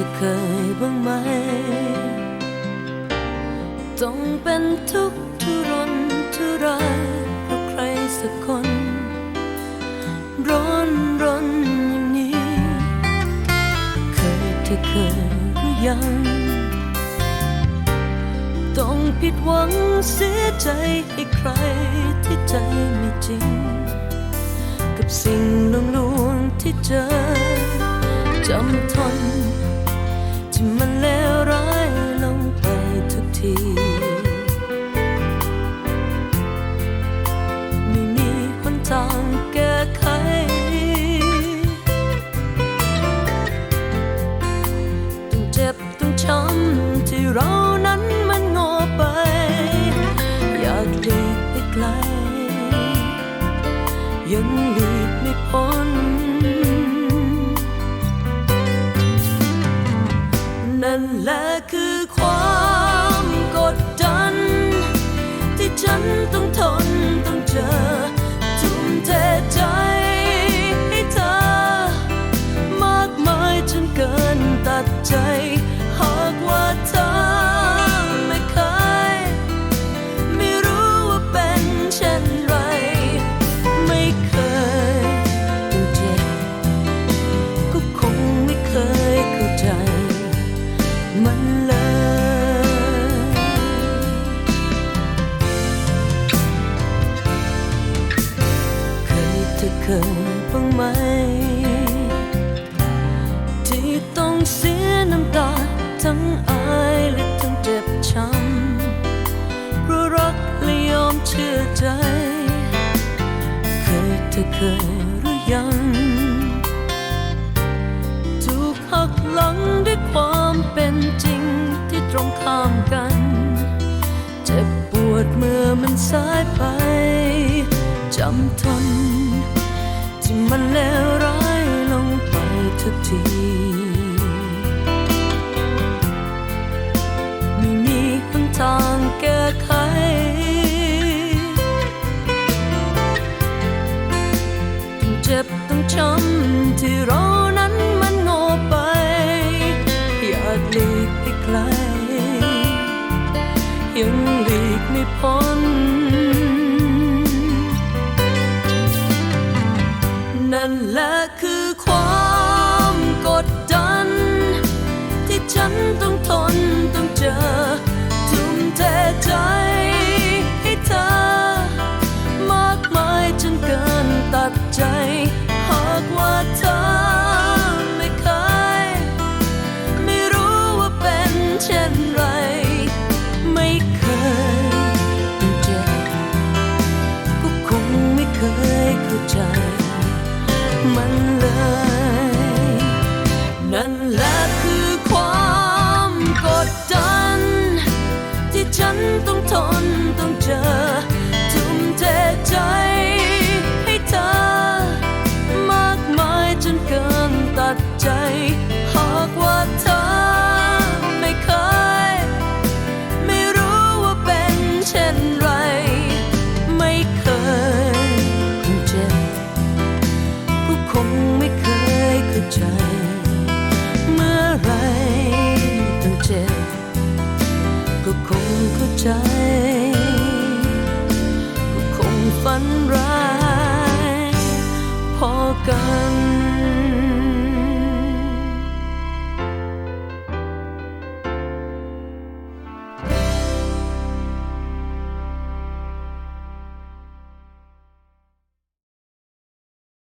ธอเคยบ้างไหม ต้องเป็นทุกทุรนทุรายเพราะใครสักคน ร้อนรนอย่างนี้ เคยเธอเคยหรือยัง ต้องผิดหวังเสียใจให้ใครที่ใจไม่จริง กับสิ่งลวงลวงที่เจอจำทน ไกล ยังหลีกไม่พ้น นั่นแหละคือความกดดัน ที่ฉันต้องทนต้องเจอ เธอเคยบ้างไหม ที่ต้องเสียน้ำตา ทั้งอายและทั้งเจ็บช้ำเพราะรักและยอมเชื่อใจ เคยเธอเคยหรือยังถูกหักหลังด้วยความเป็นจริงที่ตรงข้ามกัน เจ็บปวดเมื่อมันสายไปจำทน ที่มั นต้องทนต้องเจอ ทุ่มเทใจให้เธอ มากมายจนเกินตัดใจ ที่ ใจ ก็คงฝันร้ายพอกัน